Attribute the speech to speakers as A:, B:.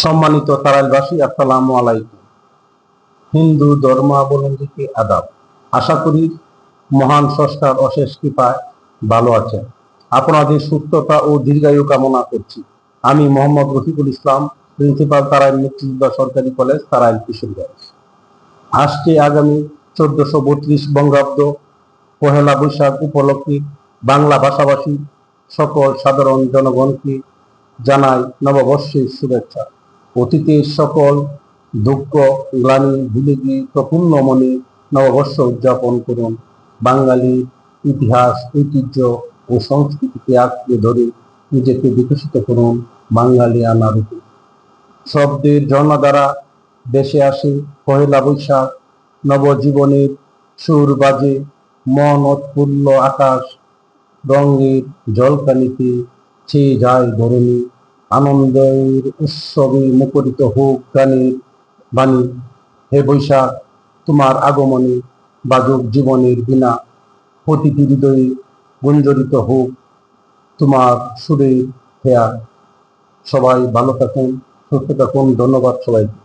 A: সম্মানিত তারাইলবাসী আসসালামু আলাইকুম। হিন্দু ধর্মাবলম্বীকে আদাব। আশা করি মহান স্রষ্টার অশেষ কৃপায় ভালো আছেন। আপনাদের সুস্থতা ও দীর্ঘায়ু কামনা করছি। আমি মোহাম্মদ রফিকুল ইসলাম, প্রিন্সিপাল তারাইল মুক্তিযোদ্ধা সরকারি কলেজ, তারাইল কিশোরগঞ্জ। আসছে আগামী চোদ্দশো বত্রিশ বঙ্গাব্দ পহেলা বৈশাখ উপলক্ষে বাংলা ভাষাভাষী সকল সাধারণ জনগণকে জানাই নববর্ষের শুভেচ্ছা। অতীতের সকল দুঃখ, গ্লানি ভুলে গিয়ে প্রফুল্ল মনে নববর্ষ উদযাপন করুন। বাঙালির ইতিহাস, ঐতিহ্য ও সংস্কৃতিকে আঁকড়ে ধরে নিজেকে বিকশিত করুন বাঙালিয়ানা রূপে শব্দের ঝর্ণা দ্বারা দেশে আসে, পহেলা বৈশাখ, নবজীবনের সুর বাজে, মন উৎফুল্ল আকাশ, রঙের জলকানিতে ছেয়ে যায় ধরণী আনন্দের উৎসবে মুখরিত হোক গানে বাণী, হে বৈশাখ, তোমার আগমনে বাজুক জীবনের বিনা, প্রতিটি হৃদয়ে গুঞ্জরিত হোক তোমার সুরে হেয়ার সবাই ভালো থাকুন, সুস্থ থাকুন, ধন্যবাদ সবাইকে।